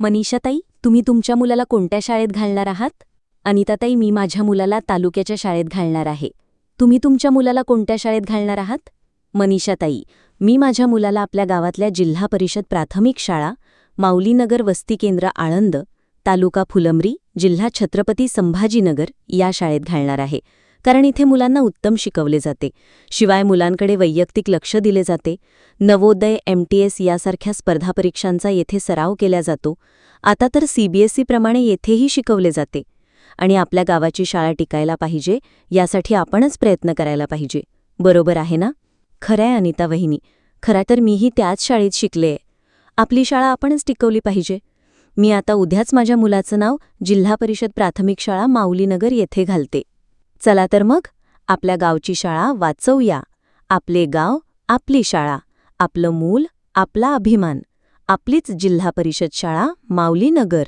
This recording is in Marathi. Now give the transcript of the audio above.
मनीषाताई तुम्ही तुमच्या मुलाला कोणत्या शाळेत घालणार आहात? अनिताताई मी माझ्या मुलाला तालुक्याच्या शाळेत घालणार आहे. तुम्ही तुमच्या मुलाला कोणत्या शाळेत घालणार आहात? मनीषाताई मी माझ्या मुलाला आपल्या गावातल्या जिल्हा परिषद प्राथमिक शाळा माऊलीनगर वस्ती केंद्र आळंद तालुका फुलंब्री जिल्हा छत्रपती संभाजीनगर या शाळेत घालणार आहे. कारण इथे मुलांना उत्तम शिकवले जाते. शिवाय मुलांकडे वैयक्तिक लक्ष दिले जाते. नवोदय एमटीएस यासारख्या स्पर्धा परीक्षांचा येथे सराव केला जातो. आता तर सीबीएसईप्रमाणे येथेही शिकवले जाते. आणि आपल्या गावाची शाळा टिकायला पाहिजे यासाठी आपणच प्रयत्न करायला पाहिजे. बरोबर आहे ना? खरंय अनिता वहिनी. खरा तर मीही त्याच शाळेत शिकले आपली शाळा आपणच टिकवली पाहिजे. मी आता उद्याच माझ्या मुलाचं नाव जिल्हा परिषद प्राथमिक शाळा माऊलीनगर येथे घालते. चला तर मग आपल्या गावची शाळा वाचवूया. आपले गाव आपली शाळा आपलं मूल आपला अभिमान. आपलीच जिल्हा परिषद शाळा माऊली नगर.